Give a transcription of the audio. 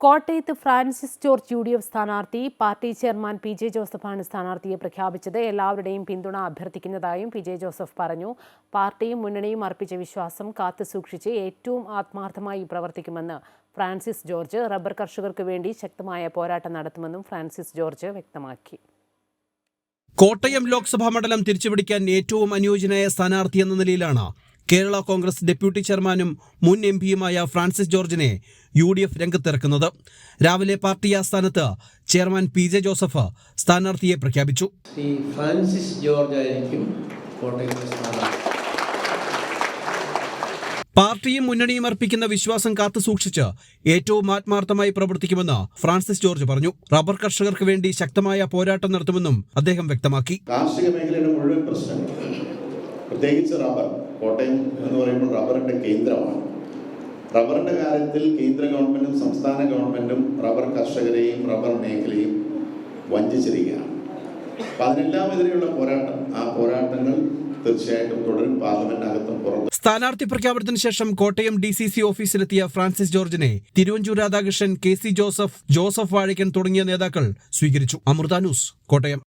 കോട്ടയത്ത് Francis George U D F സ്ഥാനാർത്ഥി party chairman P J ജോസഫാണ് സ്ഥാനാർത്ഥിയെ പ്രഖ്യാപിച്ചത്. എല്ലാവരുടെയും പിന്തുണ അഭ്യർത്ഥിക്കുന്നതായും പി ജെ ജോസഫ് പറഞ്ഞു. പാർട്ടിയും മുന്നണിയും അർപ്പിച്ച വിശ്വാസം കാത്തുസൂക്ഷിച്ച് ഏറ്റവും ആത്മാർത്ഥമായി പ്രവർത്തിക്കുമെന്ന് ഫ്രാൻസിസ് ജോർജ് റബ്ബർ കർഷകർക്ക് വേണ്ടി ശക്തമായ പോരാട്ടം നടത്തുമെന്നും ഫ്രാൻസിസ് ജോർജ് വ്യക്തമാക്കി. കോട്ടയം ലോക്സഭാ മണ്ഡലം തിരിച്ചുപിടിക്കാൻ ഏറ്റവും അനുയോജ്യനായ സ്ഥാനാർത്ഥി എന്ന നിലയിലാണ് കേരള കോൺഗ്രസ് ഡെപ്യൂട്ടി ചെയർമാനും മുൻ എം പിയുമായ ഫ്രാൻസിസ് ജോർജിനെ യു ഡി എഫ് രംഗത്തിറക്കുന്നത്. രാവിലെ പാർട്ടി ആസ്ഥാനത്ത് ചെയർമാൻ പി ജെ ജോസഫ് സ്ഥാനാർത്ഥിയെ പ്രഖ്യാപിച്ചു. ഫ്രാൻസിസ് ജോർജ് ആയിരിക്കും പാർട്ടിയും മുന്നണിയും അർപ്പിക്കുന്ന വിശ്വാസം കാത്തുസൂക്ഷിച്ച് ഏറ്റവും ആത്മാർത്ഥമായി പ്രവർത്തിക്കുമെന്ന് ഫ്രാൻസിസ് ജോർജ് പറഞ്ഞു. റബ്ബർ കർഷകർക്ക് വേണ്ടി ശക്തമായ പോരാട്ടം നടത്തുമെന്നും അദ്ദേഹം വ്യക്തമാക്കി. കാർഷിക മേഖലയുടെ മുഴുവൻ പ്രശ്നങ്ങൾ പ്രത്യേകിച്ച് റബ്ബർ കോട്ടയം എന്ന് പറയുമ്പോൾ റബ്ബറിന്റെ കേന്ദ്രമാണ്. റബ്ബറിന്റെ കാര്യത്തിൽ കേന്ദ്ര ഗവൺമെന്റും സംസ്ഥാന ഗവൺമെന്റും റബ്ബർ കർഷകരെയും റബ്ബർ മേഖലയും വഞ്ചിച്ചിരിക്കുകയാണ്. അപ്പം അതിനെല്ലാം പോരാട്ടം. ആ പോരാട്ടങ്ങൾ തീർച്ചയായിട്ടും തുടരും. പാർലമെന്റിനകത്തും പുറത്തും. സ്ഥാനാർത്ഥി പ്രഖ്യാപനത്തിന് ശേഷം കോട്ടയം ഡി സി സി ഓഫീസിലെത്തിയ ഫ്രാൻസിസ് ജോർജിനെ തിരുവഞ്ചൂർ രാധാകൃഷ്ണൻ കെ സി ജോസഫ് ജോസഫ് വാഴയ്ക്കൻ തുടങ്ങിയ നേതാക്കൾ സ്വീകരിച്ചു. അമൃത ന്യൂസ് കോട്ടയം.